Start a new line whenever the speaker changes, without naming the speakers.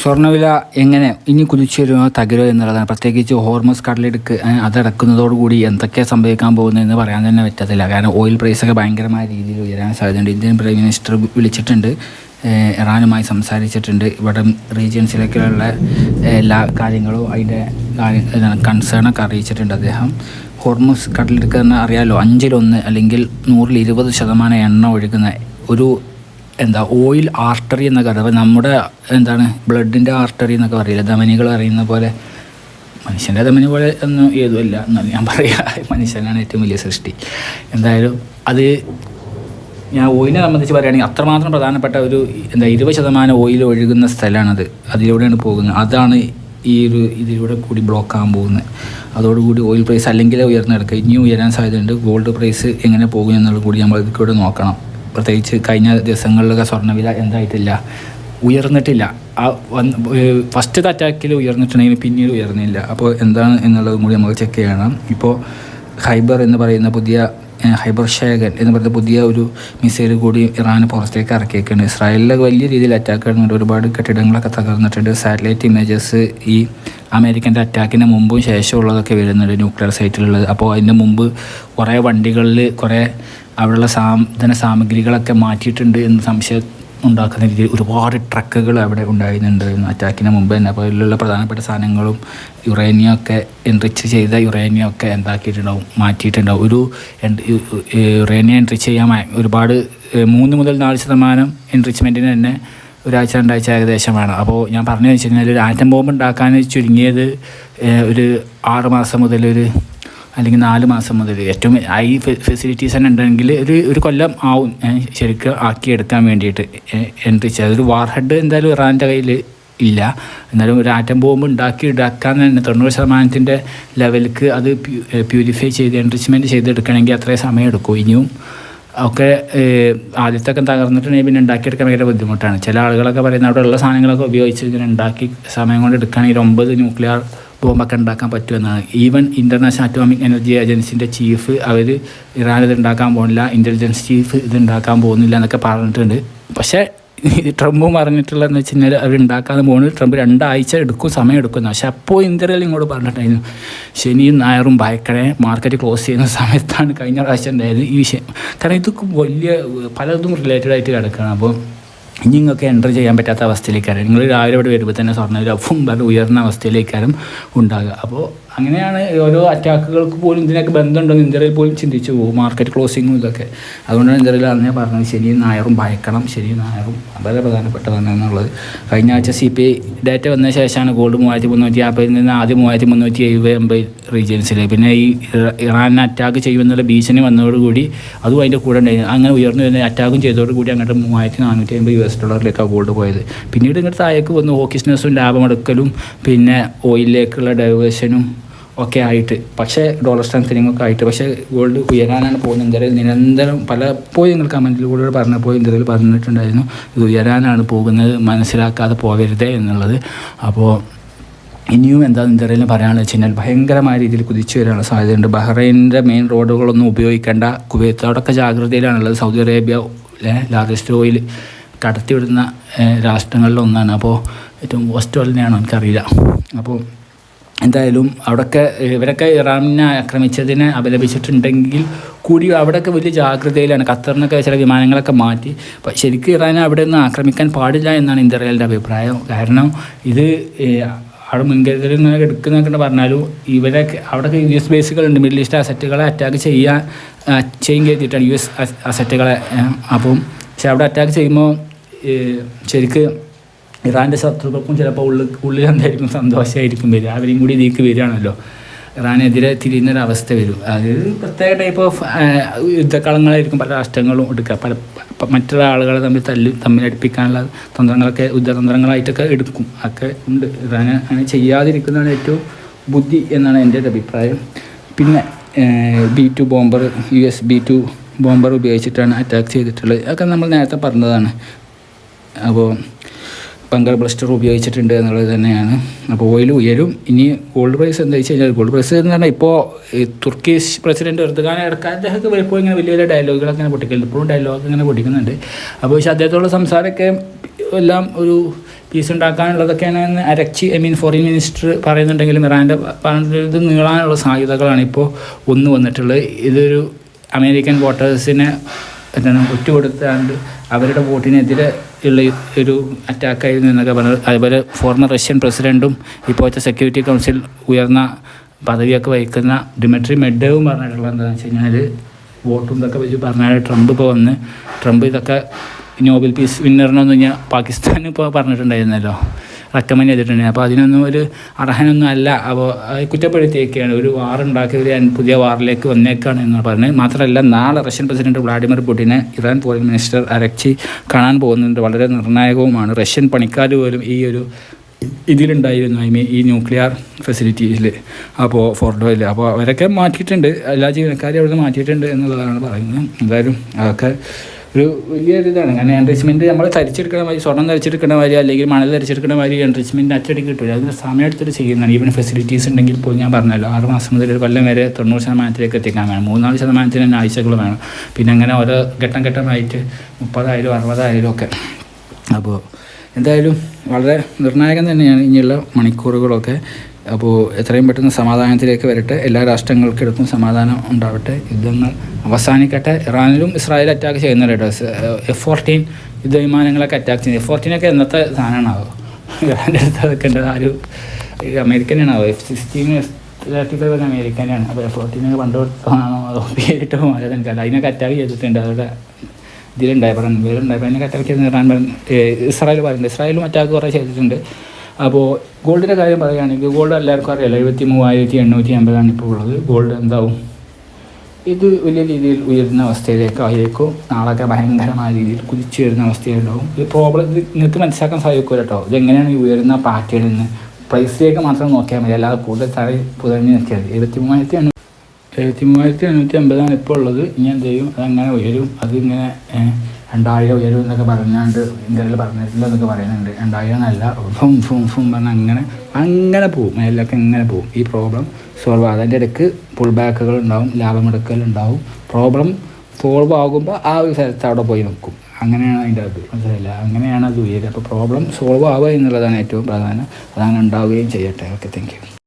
സ്വർണവില എങ്ങനെ ഇനി കുതിച്ചുവരുമോ തകരോ എന്നുള്ളതാണ്. പ്രത്യേകിച്ച് ഹോർമോസ് കടലെടുക്ക് അതടക്കുന്നതോടുകൂടി എന്തൊക്കെ സംഭവിക്കാൻ പോകുന്നതെന്ന് പറയാൻ തന്നെ പറ്റത്തില്ല. കാരണം ഓയിൽ പ്രൈസൊക്കെ ഭയങ്കരമായ രീതിയിൽ ഉയരാൻ സാധ്യതയുണ്ട്. ഇന്ത്യൻ പ്രൈം മിനിസ്റ്റർ വിളിച്ചിട്ടുണ്ട്. ഇറാനുമായി സംസാരിച്ചിട്ടുണ്ട്. ഇവിടെ റീജിയൻസിലേക്കുള്ള എല്ലാ കാര്യങ്ങളും അതിന്റെ കൺസേണൊക്കെ അറിയിച്ചിട്ടുണ്ട് അദ്ദേഹം. ഹോർമോസ് കടലെടുക്കുക എന്ന് അറിയാമല്ലോ അഞ്ചിലൊന്ന് അല്ലെങ്കിൽ നൂറിൽ ഇരുപത് ശതമാനം എണ്ണ ഒഴുകുന്ന ഒരു എന്താ ഓയിൽ ആർട്ടറി എന്നൊക്കെ അപ്പോൾ നമ്മുടെ എന്താണ് ബ്ലഡിന്റെ ആർട്ടറി എന്നൊക്കെ പറയില്ല? ധമനികൾ അറിയുന്ന പോലെ. മനുഷ്യന്റെ ധമനി പോലെ ഒന്നും ഏതുമല്ല. എന്നാണ് ഞാൻ പറയുക മനുഷ്യനാണ് ഏറ്റവും വലിയ സൃഷ്ടി. എന്തായാലും അത് ഞാൻ ഓയിലിനെ സംബന്ധിച്ച് പറയുകയാണെങ്കിൽ അത്രമാത്രം പ്രധാനപ്പെട്ട ഒരു എന്താ ഇരുപത് ശതമാനം ഓയിൽ ഒഴുകുന്ന സ്ഥലമാണത്. അതിലൂടെയാണ് പോകുന്നത്. അതാണ് ഈ ഒരു ഇതിലൂടെ കൂടി ബ്ലോക്ക് ആകാൻ പോകുന്നത്. അതോടുകൂടി ഓയിൽ പ്രൈസ് അല്ലെങ്കിൽ ഉയർന്നെടുക്കുക. ഇനിയും ഉയരാൻ സാധ്യതയുണ്ട്. ഗോൾഡ് പ്രൈസ് എങ്ങനെ പോകും എന്നുള്ളത് കൂടി നമ്മൾ ഇതിൽ കൂടെ നോക്കണം. പ്രത്യേകിച്ച് കഴിഞ്ഞ ദിവസങ്ങളിലൊക്കെ സ്വർണവില എന്തായിട്ടില്ല ഉയർന്നിട്ടില്ല. ആ വന്ന് ഫസ്റ്റത്തെ അറ്റാക്കിൽ ഉയർന്നിട്ടുണ്ടെങ്കിൽ പിന്നീട് ഉയർന്നില്ല. അപ്പോൾ എന്താണ് എന്നുള്ളതും കൂടി നമുക്ക് ചെക്ക് ചെയ്യണം. ഇപ്പോൾ ഹൈബർ എന്ന് പറയുന്ന പുതിയ ഹൈബർ ഷേഗൻ എന്ന് പറയുന്ന പുതിയ ഒരു മിസൈൽ കൂടി ഇറാൻ പുറത്തേക്ക് ഇറക്കിയിട്ടുണ്ട് ഇസ്രായേലിലെ വലിയ രീതിയിൽ അറ്റാക്ക് നടന്നുണ്ട് ഒരുപാട് കെട്ടിടങ്ങളൊക്കെ തകർന്നിട്ടുണ്ട്. സാറ്റലൈറ്റ് ഇമേജസ് ഈ അമേരിക്കന്റെ അറ്റാക്കിന് മുമ്പും ശേഷമുള്ളതൊക്കെ വരുന്നുണ്ട്. ന്യൂക്ലിയർ സൈറ്റിലുള്ളത് അപ്പോൾ അതിന്റെ മുമ്പ് കുറേ വണ്ടികളിൽ കുറേ അവിടെയുള്ള സാധന സാമഗ്രികളൊക്കെ മാറ്റിയിട്ടുണ്ട് എന്ന് സംശയം ഉണ്ടാക്കുന്ന രീതിയിൽ ഒരുപാട് ട്രക്കുകൾ അവിടെ ഉണ്ടായിരുന്നുണ്ടായിരുന്നു അറ്റാക്കിന് മുമ്പ് തന്നെ. അപ്പോൾ അതിലുള്ള പ്രധാനപ്പെട്ട സാധനങ്ങളും യുറേനിയം ഒക്കെ എൻറിച്ച് ചെയ്ത യുറേനിയം ഒക്കെ എന്താക്കിയിട്ടുണ്ടാവും മാറ്റിയിട്ടുണ്ടാവും. ഒരു യുറേനിയം എൻറിച്ച് ചെയ്യാൻ ഒരുപാട് മൂന്ന് മുതൽ നാല് ശതമാനം എൻറിച്ച്മെന്റിന് തന്നെ ഒരാഴ്ച രണ്ടാഴ്ച ഏകദേശം വേണം അപ്പോൾ ഞാൻ പറഞ്ഞു വെച്ച് കഴിഞ്ഞാൽ ഒരു ആറ്റം ബോംബ് ഉണ്ടാക്കാൻ ചുരുങ്ങിയത് ഒരു ആറ് മാസം മുതൽ ഒരു അല്ലെങ്കിൽ നാല് മാസം മുതൽ ഏറ്റവും ഐ ഫെസിലിറ്റീസ് തന്നെ ഉണ്ടെങ്കിൽ ഒരു ഒരു കൊല്ലം ആവും ശരിക്കും ആക്കിയെടുക്കാൻ വേണ്ടിയിട്ട്. എൻട്രിച്ച് അതൊരു വാർ ഹെഡ് എന്തായാലും ഇറാന്റെ കയ്യിൽ ഇല്ല. എന്നാലും ഒരു ആറ്റം ബോംബ് ഉണ്ടാക്കി എടുക്കാൻ തന്നെ തൊണ്ണൂറ് ശതമാനത്തിന്റെ ലെവലിക്ക് അത് പ്യൂരിഫൈ ചെയ്ത് എൻട്രിച്ച്മെന്റ് ചെയ്തെടുക്കണമെങ്കിൽ അത്രയും സമയം എടുക്കും ഇനിയും ഒക്കെ ആദ്യത്തൊക്കെ തകർന്നിട്ടുണ്ടെങ്കിൽ പിന്നെ ഉണ്ടാക്കിയെടുക്കാൻ ഭയങ്കര ബുദ്ധിമുട്ടാണ്. ചില ആളുകളൊക്കെ പറയുന്നത് അവിടെയുള്ള സാധനങ്ങളൊക്കെ ഉപയോഗിച്ച് ഇങ്ങനെ ഉണ്ടാക്കി സമയം കൊണ്ട് എടുക്കുകയാണെങ്കിൽ ഒമ്പത് ന്യൂക്ലിയർ ബോംബൊക്കെ ഉണ്ടാക്കാൻ പറ്റുമെന്നാണ് ഈവൻ ഇന്റർനാഷണൽ അറ്റോമിക് എനർജി ഏജൻസിന്റെ ചീഫ് അവർ ഇറാൻ ഇത് ഉണ്ടാക്കാൻ പോകുന്നില്ല ഇന്റലിജൻസ് ചീഫ് ഇത് ഉണ്ടാക്കാൻ പോകുന്നില്ല എന്നൊക്കെ പറഞ്ഞിട്ടുണ്ട്. പക്ഷേ ട്രംപും പറഞ്ഞിട്ടുള്ളതെന്ന് വെച്ച് കഴിഞ്ഞാൽ അവർ ഉണ്ടാക്കാൻ പോകുന്നത് ട്രംപ് രണ്ടാഴ്ച എടുക്കും സമയം എടുക്കുന്നു പക്ഷേ അപ്പോൾ ഇന്ത്യയിൽ ഇങ്ങോട്ട് പറഞ്ഞിട്ടായിരുന്നു ശനിയും ഞായറും ഭയക്കണേ മാർക്കറ്റ് ക്ലോസ് ചെയ്യുന്ന സമയത്താണ് കഴിഞ്ഞ പ്രാവശ്യം ഉണ്ടായത്. ഈ വിഷയം കാരണം ഇതൊക്കെ വലിയ പലതും റിലേറ്റഡ് ആയിട്ട് കിടക്കുകയാണ്. അപ്പോൾ ഇനി എന്റർ ചെയ്യാൻ പറ്റാത്ത അവസ്ഥയിലേക്കാരും നിങ്ങൾ രാവിലെ ഇവിടെ വരുമ്പോൾ തന്നെ സ്വർണ ഫും വളരെ ഉയർന്ന അവസ്ഥയിലേക്കാരും ഉണ്ടാകുക അപ്പോൾ അങ്ങനെയാണ് ഓരോ അറ്റാക്കുകൾക്ക് പോലും ഇതിനൊക്കെ ബന്ധമുണ്ടെന്ന് ഇന്ത്യയിൽ പോലും ചിന്തിച്ചു പോകും. മാർക്കറ്റ് ക്ലോസിങ്ങും ഇതൊക്കെ. അതുകൊണ്ടാണ് ഇന്ത്യയിൽ അന്നേ പറഞ്ഞത് ശനിയും നായറും ഭയക്കണം ശനിയും നായറും വളരെ പ്രധാനപ്പെട്ടതാണ് എന്നുള്ളത്. കഴിഞ്ഞ ആഴ്ച സി പി ഐ ഡാറ്റ വന്ന ശേഷമാണ് ഗോൾഡ് മൂവായിരത്തി മുന്നൂറ്റി നാൽപ്പതിൽ നിന്ന് ആദ്യം മൂവായിരത്തി മുന്നൂറ്റി എഴുപത് എൺപത് റീജിയൻസിൽ പിന്നെ ഈ ഇറാനെ അറ്റാക്ക് ചെയ്യുമെന്നുള്ള ഭീഷണി വന്നതോടുകൂടി അതും അതിന്റെ കൂടെ ഉണ്ടായിരുന്നു അങ്ങനെ ഉയർന്നു വരുന്ന അറ്റാക്കും ചെയ്തതോടുകൂടി അങ്ങോട്ട് മൂവായിരത്തി നാനൂറ്റി അമ്പത് യു എസ് ഡോളറിലേക്കാണ് ഗോൾഡ് പോയത്. പിന്നീട് ഇങ്ങോട്ട് താഴേക്ക് വന്നു ഹോക്കിസ്നെസ്സും ലാഭമെടുക്കലും പിന്നെ ഓയിലിലേക്കുള്ള ഡൈവേഴ്ഷനും ഒക്കെ ആയിട്ട്. പക്ഷേ ഡോളർ സ്ട്രെങ്തനിങ് ഒക്കെ ആയിട്ട്. പക്ഷേ ഗോൾഡ് ഉയരാനാണ് പോകുന്നത്. ഇന്ത്യയിൽ നിരന്തരം പലപ്പോഴും നിങ്ങൾ കമന്റിലൂടെ പറഞ്ഞപ്പോൾ ഇന്ത്യയിൽ പറഞ്ഞിട്ടുണ്ടായിരുന്നു. ഇത് ഉയരാനാണ് പോകുന്നത്. മനസ്സിലാക്കാതെ പോകരുതേ എന്നുള്ളത്. അപ്പോൾ ഇനിയും എന്താ ഇന്ത്യയിലും പറയുകയാണെന്ന് വെച്ച് കഴിഞ്ഞാൽ ഭയങ്കരമായ രീതിയിൽ കുതിച്ചു വരാനുള്ള സാധ്യതയുണ്ട്. ബഹ്റൈനിന്റെ മെയിൻ റോഡുകളൊന്നും ഉപയോഗിക്കേണ്ട. കുവൈത്തോടൊക്കെ ജാഗ്രതയിലാണുള്ളത്. സൗദി അറേബ്യ ലാർജസ്റ്റ് ഓയിൽ കടത്തിവിടുന്ന രാഷ്ട്രങ്ങളിലൊന്നാണ്. അപ്പോൾ ഏറ്റവും പോസ്റ്റ് തന്നെയാണോ എനിക്കറിയില്ല. അപ്പോൾ എന്തായാലും അവിടെയൊക്കെ ഇവരൊക്കെ ഇറാനെ ആക്രമിച്ചതിനെ അപലപിച്ചിട്ടുണ്ടെങ്കിൽ കൂടി അവിടെയൊക്കെ വലിയ ജാഗ്രതയിലാണ്. ഖത്തറിനൊക്കെ ചില വിമാനങ്ങളൊക്കെ മാറ്റി. ശരിക്കും ഇറാനെ അവിടെ നിന്ന് ആക്രമിക്കാൻ പാടില്ല എന്നാണ് ഇന്ത്യയുടെ അഭിപ്രായം. കാരണം ഇത് അവിടെ മുൻകരുതൽ ഇങ്ങനെ എടുക്കുന്നൊക്കെ പറഞ്ഞാലും ഇവരൊക്കെ അവിടെയൊക്കെ യു എസ് ബേസുകളുണ്ട്. മിഡിൽ ഈസ്റ്റ് അസറ്റുകളെ അറ്റാക്ക് ചെയ്യാൻ ചെയ്യും കരുതിയിട്ടാണ് യു എസ് അസറ്റുകളെ അപ്പം. പക്ഷെ അവിടെ അറ്റാക്ക് ചെയ്യുമ്പോൾ ശരിക്ക് ഇറാന്റെ ശത്രുക്കൾക്കും ചിലപ്പോൾ ഉള്ളിൽ ഉള്ളിൽ എന്തായിരിക്കും സന്തോഷമായിരിക്കും വരിക. അവരെയും കൂടി ഇതിലേക്ക് വരികയാണല്ലോ. ഇറാനെതിരെ തിരിയുന്നൊരവസ്ഥ വരും. അത് പ്രത്യേക ടൈപ്പ് ഓഫ് യുദ്ധക്കളങ്ങളായിരിക്കും പല രാഷ്ട്രങ്ങളും എടുക്കുക പല മറ്റുള്ള ആളുകളെ തമ്മിൽ തല്ലി തമ്മിലടിപ്പിക്കാനുള്ള തന്ത്രങ്ങളൊക്കെ യുദ്ധതന്ത്രങ്ങളായിട്ടൊക്കെ എടുക്കും. അതൊക്കെ ഉണ്ട്. ഇറാൻ അങ്ങനെ ചെയ്യാതിരിക്കുന്നതാണ് ഏറ്റവും ബുദ്ധി എന്നാണ് എന്റെ ഒരു അഭിപ്രായം. പിന്നെ B two bomber U S B two bomber ഉപയോഗിച്ചിട്ടാണ് അറ്റാക്ക് ചെയ്തിട്ടുള്ളത്. അതൊക്കെ നമ്മൾ നേരത്തെ പറഞ്ഞതാണ്. അപ്പോൾ ബങ്കർ ബ്ലസ്റ്റർ ഉപയോഗിച്ചിട്ടുണ്ട് എന്നുള്ളത് തന്നെയാണ്. അപ്പോൾ ഓയിൽ ഉയരും. ഇനി ഗോൾഡ് പ്രൈസ് എന്താ വെച്ച് കഴിഞ്ഞാൽ ഗോൾഡ് പ്രൈസ് എന്ന് പറഞ്ഞാൽ ഇപ്പോൾ തുർക്കീഷ് പ്രസിഡന്റ് എർദുഖാൻ ഇടക്കാൻ അദ്ദേഹമൊക്കെ വരുമ്പോൾ ഇങ്ങനെ വലിയ വലിയ ഡയലോഗുകളൊക്കെ അങ്ങനെ പൊട്ടിക്കുന്നുണ്ട്. ഇപ്പോഴും ഡയലോഗ് ഇങ്ങനെ പൊട്ടിക്കുന്നുണ്ട്. അപ്പോൾ പക്ഷേ അദ്ദേഹത്തോടുള്ള സംസാരമൊക്കെ എല്ലാം ഒരു പീസ് ഉണ്ടാക്കാനുള്ളതൊക്കെയാണ് അരച്ച് ഐ മീൻ ഫോറിൻ മിനിസ്റ്റർ പറയുന്നുണ്ടെങ്കിലും ഇറാന്റെ പറഞ്ഞത് നീളാനുള്ള സാധ്യതകളാണ് ഇപ്പോൾ ഒന്ന് വന്നിട്ടുള്ളത്. ഇതൊരു അമേരിക്കൻ വോട്ടേഴ്സിനെ എന്താണ് ഒറ്റുകൊടുത്താണ്ട് അവരുടെ വോട്ടിനെതിരെ ഉള്ള ഒരു അറ്റാക്കായിരുന്നു എന്നൊക്കെ പറഞ്ഞത്. അതുപോലെ ഫോർമർ റഷ്യൻ പ്രസിഡന്റും ഇപ്പോഴത്തെ സെക്യൂരിറ്റി കൗൺസിൽ ഉയർന്ന പദവിയൊക്കെ വഹിക്കുന്ന ഡിമിട്രി മെഡവും പറഞ്ഞിട്ടുള്ളത് എന്താണെന്ന് വെച്ച് കഴിഞ്ഞാൽ വോട്ടും ഇതൊക്കെ വെച്ച് പറഞ്ഞാൽ ട്രംപ് ഇപ്പോൾ വന്ന് ട്രംപ് ഇതൊക്കെ നോബൽ പീസ് വിന്നറിനൊന്നും ഞാൻ പാകിസ്ഥാൻ ഇപ്പോൾ പറഞ്ഞിട്ടുണ്ടായിരുന്നല്ലോ. റെക്കമെൻഡ് ചെയ്തിട്ടുണ്ട്. അപ്പോൾ അതിനൊന്നും ഒരു അർഹനൊന്നും അല്ല. അപ്പോൾ കുറ്റപ്പെടുത്തിയൊക്കെയാണ് ഒരു ഞാൻ ഒരു പുതിയ വാറിലേക്ക് വന്നേക്കാണ് എന്ന് പറഞ്ഞത്. മാത്രമല്ല നാളെ റഷ്യൻ പ്രസിഡന്റ് വ്ളാഡിമിർ പുടിനെ ഇറാൻ ഫോറിൻ മിനിസ്റ്റർ അരക്ചി കാണാൻ പോകുന്നുണ്ട് വളരെ നിർണായകവുമാണ്. റഷ്യൻ പണിക്കാർ പോലും ഈ ഒരു ഇതിലുണ്ടായിരുന്നു. ഐ മീൻ ഈ ന്യൂക്ലിയർ ഫെസിലിറ്റീസിൽ അപ്പോൾ ഫോർഡോയിൽ അപ്പോൾ അവരൊക്കെ മാറ്റിയിട്ടുണ്ട്. എല്ലാ ജീവനക്കാരെയും അവിടെ മാറ്റിയിട്ടുണ്ട് എന്നുള്ളതാണ് പറയുന്നത്. എന്തായാലും അതൊക്കെ ഒരു വലിയൊരു ഇതാണ് കാരണം എൻറിച്ച്മെന്റ് നമ്മൾ തരിച്ചെടുക്കണ മാതിരി സ്വർണം തരിച്ചെടുക്കണ മാതിരി അല്ലെങ്കിൽ മണൽ തരിച്ചെടുക്കണ മാതിരി എൻറിച്ച്മെന്റ് അച്ചടിക്ക് കിട്ടില്ല അതിന് സമയം എടുത്തിട്ട് ചെയ്യുന്നതാണ്. ഈവൻ ഫെസിലിറ്റീസ് ഉണ്ടെങ്കിൽ പോലും ഞാൻ പറഞ്ഞല്ലോ ആറ് മാസം മുതൽ ഒരു കൊല്ലം വരെ തൊണ്ണൂറ് ശതമാനത്തിലേക്ക് എത്തിക്കാൻ വേണം. മൂന്നാൽ ശതമാനത്തിന് തന്നെ ആഴ്ചകൾ വേണം. പിന്നെ അങ്ങനെ ഓരോ ഘട്ടം ഘട്ടമായിട്ട് മുപ്പതായാലും അറുപതായാലും ഒക്കെ. അപ്പോൾ എന്തായാലും വളരെ നിർണായകം തന്നെയാണ് ഇനിയുള്ള മണിക്കൂറുകളൊക്കെ. അപ്പോൾ എത്രയും പെട്ടെന്ന് സമാധാനത്തിലേക്ക് വരട്ടെ. എല്ലാ രാഷ്ട്രങ്ങൾക്കിടത്തും സമാധാനം ഉണ്ടാവട്ടെ. യുദ്ധങ്ങൾ അവസാനിക്കട്ടെ. ഇറാനിലും ഇസ്രായേൽ അറ്റാക്ക് ചെയ്യുന്നുണ്ട് കേട്ടോ എഫ് ഫോർട്ടീൻ യുദ്ധവിമാനങ്ങളൊക്കെ അറ്റാക്ക് ചെയ്യുന്നത്. എഫ് ഫോർട്ടീനൊക്കെ എന്നത്തെ സാധനമാണാവോ? ഇറാന്റെ അടുത്ത് അതൊക്കെ ഉണ്ട്. ആ ഒരു അമേരിക്കനാണാവോ? എഫ് സിക്സ്റ്റീൻ തേർട്ടി അമേരിക്കനാണ്. അപ്പോൾ എഫ് ഫോർട്ടീനൊക്കെ പണ്ട് കൊടുത്തതാണോ? അതോ പേരിട്ട് മാറി എനിക്കല്ല അതിനൊക്കെ അറ്റാക്ക് ചെയ്തിട്ടുണ്ട്. അവരുടെ ഇതിലുണ്ടായപ്പോൾ അതിനൊക്കെ അറ്റാക്ക് ചെയ്ത് ഇറാൻ ഇസ്രായേൽ പറയുന്നുണ്ട് ഇസ്രായേലും അറ്റാക്ക് കുറേ ചെയ്തിട്ടുണ്ട്. അപ്പോൾ ഗോൾഡിന്റെ കാര്യം പറയുകയാണെങ്കിൽ ഗോൾഡ് എല്ലാവർക്കും അറിയാലോ എഴുപത്തി മൂവായിരത്തി എണ്ണൂറ്റി അമ്പതാണ് ഇപ്പോൾ ഉള്ളത്. ഗോൾഡ് എന്താവും? ഇത് വലിയ രീതിയിൽ ഉയരുന്ന അവസ്ഥയിലേക്ക് ആയേക്കും നാളൊക്കെ ഭയങ്കരമായ രീതിയിൽ കുതിച്ചു വരുന്ന അവസ്ഥയുണ്ടാവും ഇത് പ്രോബ്ലം നിങ്ങൾക്ക് മനസ്സിലാക്കാൻ സാധിക്കും കേട്ടോ. ഇതെങ്ങനെയാണ് ഈ ഉയരുന്ന പാറ്റേണിൽ നിന്ന് പ്രൈസിലേക്ക് മാത്രം നോക്കിയാൽ മതി. അല്ലാതെ കൂടുതൽ തറ പുതഞ്ഞ് നിൽക്കിയാൽ എഴുപത്തി മൂവായിരത്തി എണ്ണൂറ്റി എഴുപത്തി മൂവായിരത്തി എണ്ണൂറ്റി അമ്പതാണ് ഇപ്പോൾ ഉള്ളത്. ഇനി എന്ത് ചെയ്യും? അതങ്ങനെ ഉയരും. അതിങ്ങനെ രണ്ടായിരം ഉയരും എന്നൊക്കെ പറഞ്ഞാണ്ട് ഇന്ത്യയിൽ പറഞ്ഞിട്ടില്ല എന്നൊക്കെ പറയുന്നുണ്ട്. രണ്ടായിരം നല്ല ഫും ഫും ഫും പറഞ്ഞ് അങ്ങനെ അങ്ങനെ പോവും. മേലൊക്കെ ഇങ്ങനെ പോവും. ഈ പ്രോബ്ലം സോൾവ് ആകും അതിന്റെ ഇടയ്ക്ക് പുൾ ബാക്കുകൾ ഉണ്ടാവും ലാഭമെടുക്കൽ ഉണ്ടാവും. പ്രോബ്ലം സോൾവ് ആകുമ്പോൾ ആ ഒരു സ്ഥലത്ത് അവിടെ പോയി നിൽക്കും അങ്ങനെയാണ് അതിന്റെ അത്. മനസ്സിലായില്ല? അങ്ങനെയാണ് അത് ഉയരുക. അപ്പോൾ പ്രോബ്ലം സോൾവ് ആവുക എന്നുള്ളതാണ് ഏറ്റവും പ്രധാനം. അതാണ് ഉണ്ടാവുകയും ചെയ്യട്ടെ. Okay thank